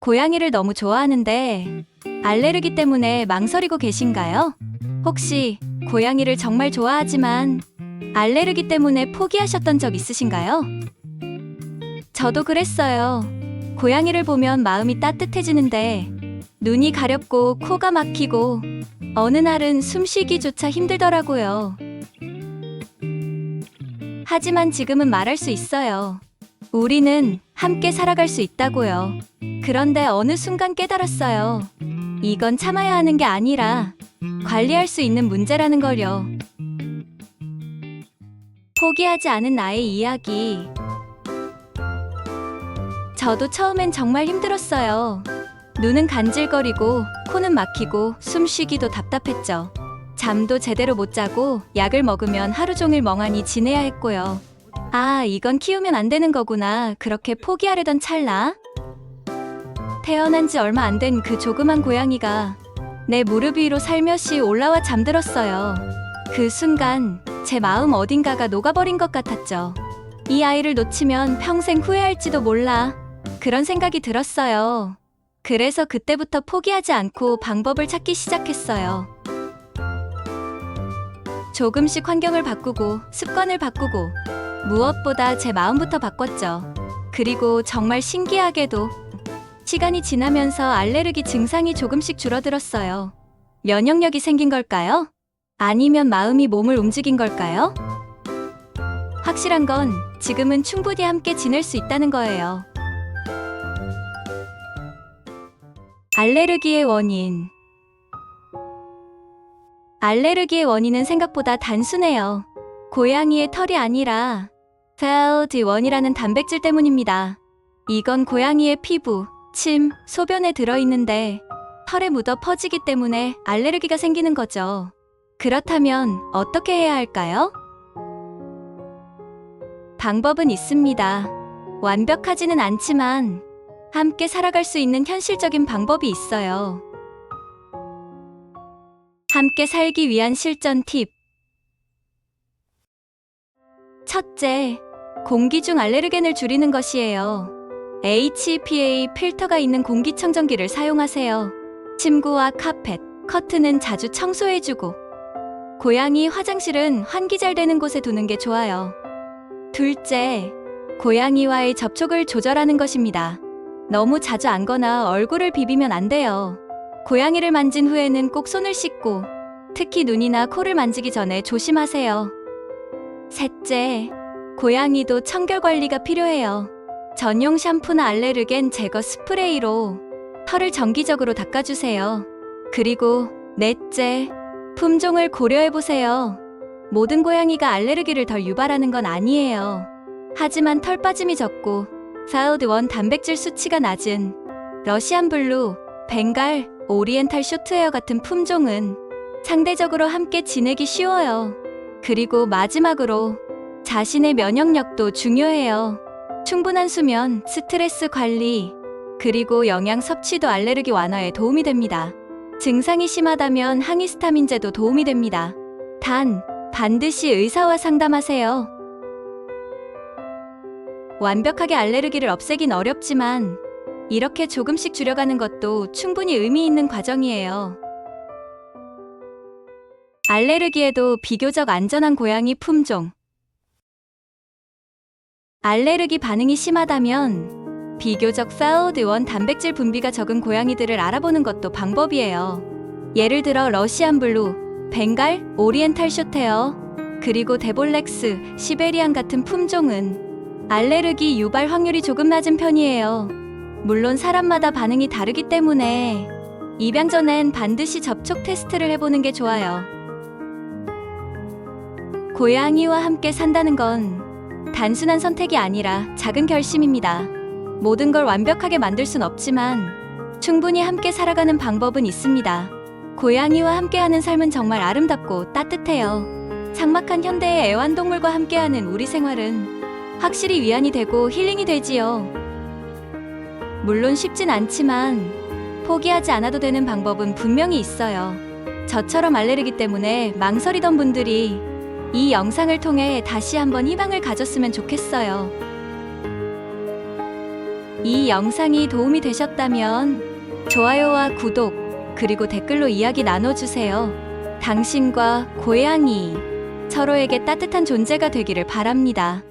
고양이를 너무 좋아하는데 알레르기 때문에 망설이고 계신가요? 혹시 고양이를 정말 좋아하지만 알레르기 때문에 포기하셨던 적 있으신가요? 저도 그랬어요. 고양이를 보면 마음이 따뜻해지는데 눈이 가렵고 코가 막히고 어느 날은 숨쉬기조차 힘들더라고요. 하지만 지금은 말할 수 있어요. 우리는 함께 살아갈 수 있다고요. 그런데 어느 순간 깨달았어요. 이건 참아야 하는 게 아니라 관리할 수 있는 문제라는 걸요. 포기하지 않은 나의 이야기. 저도 처음엔 정말 힘들었어요. 눈은 간질거리고 코는 막히고 숨쉬기도 답답했죠. 잠도 제대로 못 자고 약을 먹으면 하루 종일 멍하니 지내야 했고요. 아, 이건 키우면 안 되는 거구나. 그렇게 포기하려던 찰나. 태어난 지 얼마 안 된 그 조그만 고양이가 내 무릎 위로 살며시 올라와 잠들었어요. 그 순간 제 마음 어딘가가 녹아버린 것 같았죠. 이 아이를 놓치면 평생 후회할지도 몰라. 그런 생각이 들었어요. 그래서 그때부터 포기하지 않고 방법을 찾기 시작했어요. 조금씩 환경을 바꾸고 습관을 바꾸고 무엇보다 제 마음부터 바꿨죠. 그리고 정말 신기하게도 시간이 지나면서 알레르기 증상이 조금씩 줄어들었어요. 면역력이 생긴 걸까요? 아니면 마음이 몸을 움직인 걸까요? 확실한 건 지금은 충분히 함께 지낼 수 있다는 거예요. 알레르기의 원인. 알레르기의 원인은 생각보다 단순해요. 고양이의 털이 아니라 펠디1이라는 단백질 때문입니다. 이건 고양이의 피부, 침, 소변에 들어있는데 털에 묻어 퍼지기 때문에 알레르기가 생기는 거죠. 그렇다면 어떻게 해야 할까요? 방법은 있습니다. 완벽하지는 않지만 함께 살아갈 수 있는 현실적인 방법이 있어요. 함께 살기 위한 실전 팁. 첫째, 공기 중 알레르겐을 줄이는 것이에요. HEPA 필터가 있는 공기청정기를 사용하세요. 침구와 카펫, 커튼은 자주 청소해주고, 고양이 화장실은 환기 잘 되는 곳에 두는 게 좋아요. 둘째, 고양이와의 접촉을 조절하는 것입니다. 너무 자주 안거나 얼굴을 비비면 안 돼요. 고양이를 만진 후에는 꼭 손을 씻고, 특히 눈이나 코를 만지기 전에 조심하세요. 셋째, 고양이도 청결 관리가 필요해요. 전용 샴푸나 알레르겐 제거 스프레이로 털을 정기적으로 닦아주세요. 그리고 넷째, 품종을 고려해보세요. 모든 고양이가 알레르기를 덜 유발하는 건 아니에요. 하지만 털 빠짐이 적고 사우드원 단백질 수치가 낮은 러시안 블루, 벵갈, 오리엔탈 쇼트헤어 같은 품종은 상대적으로 함께 지내기 쉬워요. 그리고 마지막으로 자신의 면역력도 중요해요. 충분한 수면, 스트레스 관리, 그리고 영양 섭취도 알레르기 완화에 도움이 됩니다. 증상이 심하다면 항히스타민제도 도움이 됩니다. 단, 반드시 의사와 상담하세요. 완벽하게 알레르기를 없애긴 어렵지만 이렇게 조금씩 줄여가는 것도 충분히 의미 있는 과정이에요. 알레르기에도 비교적 안전한 고양이 품종. 알레르기 반응이 심하다면 비교적 사우드원 단백질 분비가 적은 고양이들을 알아보는 것도 방법이에요. 예를 들어 러시안 블루, 벵갈, 오리엔탈 쇼테어, 그리고 데볼렉스, 시베리안 같은 품종은 알레르기 유발 확률이 조금 낮은 편이에요. 물론 사람마다 반응이 다르기 때문에 입양 전엔 반드시 접촉 테스트를 해보는 게 좋아요. 고양이와 함께 산다는 건 단순한 선택이 아니라 작은 결심입니다. 모든 걸 완벽하게 만들 순 없지만 충분히 함께 살아가는 방법은 있습니다. 고양이와 함께하는 삶은 정말 아름답고 따뜻해요. 삭막한 현대의 애완동물과 함께하는 우리 생활은 확실히 위안이 되고 힐링이 되지요. 물론 쉽진 않지만 포기하지 않아도 되는 방법은 분명히 있어요. 저처럼 알레르기 때문에 망설이던 분들이 이 영상을 통해 다시 한번 희망을 가졌으면 좋겠어요. 이 영상이 도움이 되셨다면 좋아요와 구독, 그리고 댓글로 이야기 나눠주세요. 당신과 고양이, 서로에게 따뜻한 존재가 되기를 바랍니다.